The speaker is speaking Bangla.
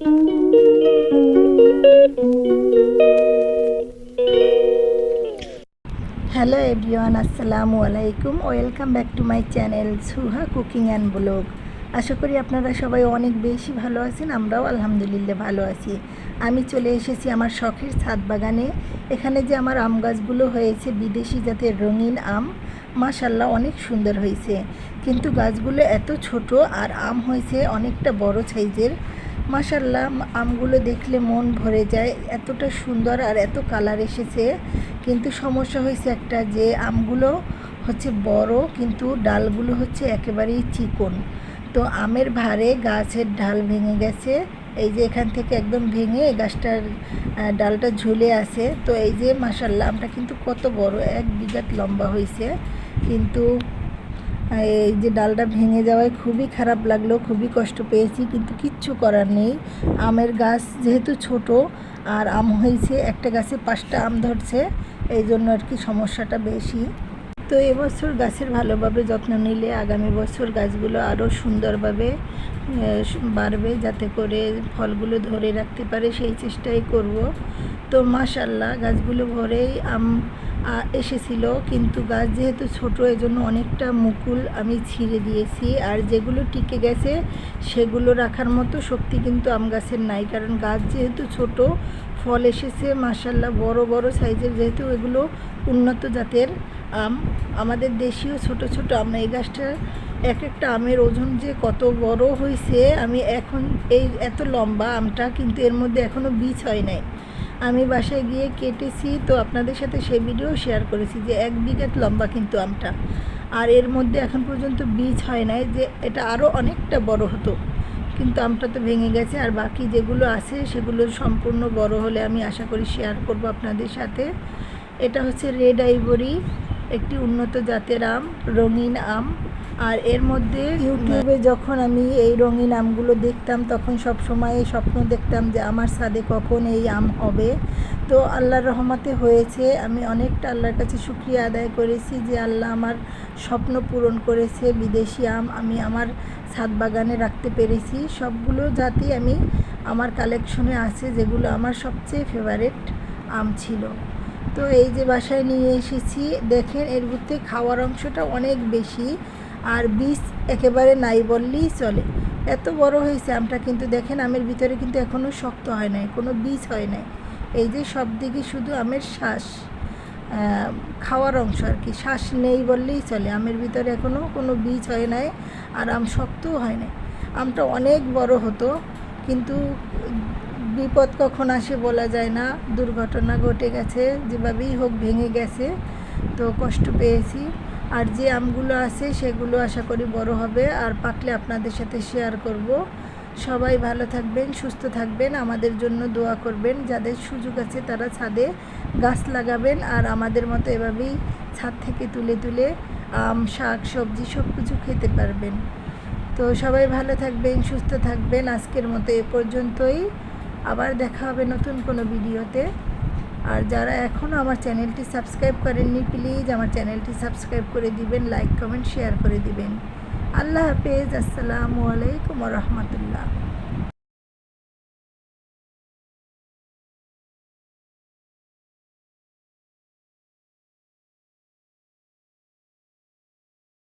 হ্যালো এভরিওয়ান আসসালামু আলাইকুম welcome back to my channel Suha cooking and blog আশা করি আপনারা সবাই অনেক বেশি ভালো আছেন, আমরাও আলহামদুলিল্লাহ ভালো আছি। আমি চলে এসেছি আমার শখের ছাদ বাগানে। এখানে যে আমার আম গাছগুলো হয়েছে, বিদেশি জাতের রঙিন আম মাশাল্লাহ অনেক সুন্দর হয়েছে। কিন্তু গাছগুলো এত ছোট আর আম হয়েছে অনেকটা বড় সাইজের। মাশাল্লাহ আমগুলো দেখলে মন ভরে যায়। এতটা সুন্দর আর এত কালার এসেছে। কিন্তু সমস্যা হয়েছে একটা যে, আমগুলো হচ্ছে বড়, কিন্তু ডালগুলো হচ্ছে একেবারেই চিকন। তো আমের ভারে গাছের ঢাল ভেঙে গেছে। এই যে এখান থেকে একদম ভেঙে গাছটার ডালটা ঝুলে আছে। তো এই যে মাসাল্লাহ আমটা কিন্তু কত বড়, এক বিঘাত লম্বা হয়েছে। কিন্তু এই যে ডালটা ভেঙে যাওয়ায় খুবই খারাপ লাগল, খুবই কষ্ট পেয়েছি, কিন্তু কিচ্ছু করার নেই। আমের গাছ যেহেতু ছোট, আর আম হয়েছে, একটা গাছে পাঁচটা আম ধরছে, এই জন্য আর কি সমস্যাটা বেশি। তো এবছর গাছের ভালোভাবে যত্ন নিলে আগামী বছর গাছগুলো আরও সুন্দরভাবে বাড়বে, যাতে করে ফলগুলো ধরে রাখতে পারে, সেই চেষ্টাই করব। তো মাশাল্লাহ, গাছগুলো ভরেই আম এসেছিল। কিন্তু গাছ যেহেতু ছোট, এজন্য অনেকটা মুকুল আমি ছিঁড়ে দিয়েছি। আর যেগুলো টিকে গেছে, সেগুলো রাখার মতো শক্তি কিন্তু আম গাছের নাই। কারণ গাছ যেহেতু ছোট, ফল এসেছে মাশাল্লাহ বড় বড় সাইজের। যেহেতু এগুলো উন্নত জাতের আম, আমাদের দেশীয় ছোট ছোট আম এই গাছটা এক একটা আমের ওজন যে কত বড় হয়েছে আমি এখন এই এত লম্বা আমটা কিন্তু এর মধ্যে এখনও বীজ হয় নাই। আমি বাসায় গিয়ে কেটেছি, তো আপনাদের সাথে সে ভিডিও শেয়ার করেছি যে এক বিঘাত লম্বা কিন্তু আমটা। আর এর মধ্যে এখন পর্যন্ত বীজ হয় নাই যে এটা আরও অনেকটা বড় হতো। কিন্তু আমটা তো ভেঙে গেছে, আর বাকি যেগুলো আছে সেগুলো সম্পূর্ণ বড় হলে আমি আশা করি শেয়ার করব আপনাদের সাথে। এটা হচ্ছে রেড আইভরি একটি উন্নত জাতের আম, রঙিন আম। আর এর মধ্যে ইউটিউবে যখন আমি এই রঙিন আমগুলো দেখতাম, তখন সব সময় স্বপ্ন দেখতাম যে আমার ছাদে কখন এই আম হবে। তো আল্লাহর রহমতে হয়েছে, আমি অনেকটা আল্লাহর কাছে শুক্রিয়া আদায় করেছি যে আল্লাহ আমার স্বপ্ন পূরণ করেছে, বিদেশি আম আমি আমার ছাদ বাগানে রাখতে পেরেছি। সবগুলো জাতি আমি আমার কালেকশনে আছে যেগুলো আমার সবচেয়ে ফেভারেট আম ছিল। তো এই যে বাসায় নিয়ে এসেছি, দেখেন এর মধ্যে খাওয়ার অংশটা অনেক বেশি আর বীজ একেবারে নাই বললেই চলে। এত বড় হয়েছে আমটা কিন্তু দেখেন আমের ভিতরে কিন্তু এখনও শক্ত হয় নাই, কোনো বীজ হয় নাই। এই যে সব দিকে শুধু আমের শ্বাস খাওয়ার অংশ আর কি শ্বাস নেই বললেই চলে। আমের ভিতরে এখনও কোনো বীজ হয় নাই আর আম শক্তও হয় নাই। আমটা অনেক বড় হতো, কিন্তু বিপদ কখন আসে বলা যায় না। দুর্ঘটনা ঘটে গেছে, যেভাবেই হোক ভেঙে গেছে, তো কষ্ট পেয়েছি। আর যে আমগুলো আছে, সেগুলো আশা করি বড় হবে। আর পাকলে আপনাদের সাথে শেয়ার করব। সবাই ভালো থাকবেন, সুস্থ থাকবেন, আমাদের জন্য দোয়া করবেন। যাদের সুযোগ আছে, তারা ছাদে গাছ লাগাবেন। আর আমাদের মতো এভাবেই ছাদ থেকে তুলে তুলে আম, শাক, সবজি সব কিছু খেতে পারবেন। তো সবাই ভালো থাকবেন, সুস্থ থাকবেন। আজকের মতো এ পর্যন্তই। আবার দেখা হবে নতুন কোনো ভিডিওতে। আর যারা এখনও আমার চ্যানেলটি সাবস্ক্রাইব করেননি, প্লিজ আমার চ্যানেলটি সাবস্ক্রাইব করে দিবেন, লাইক, কমেন্ট, শেয়ার করে দিবেন। আল্লাহ হাফেজ, আসসালামু আলাইকুম রহমতুল্লাহ।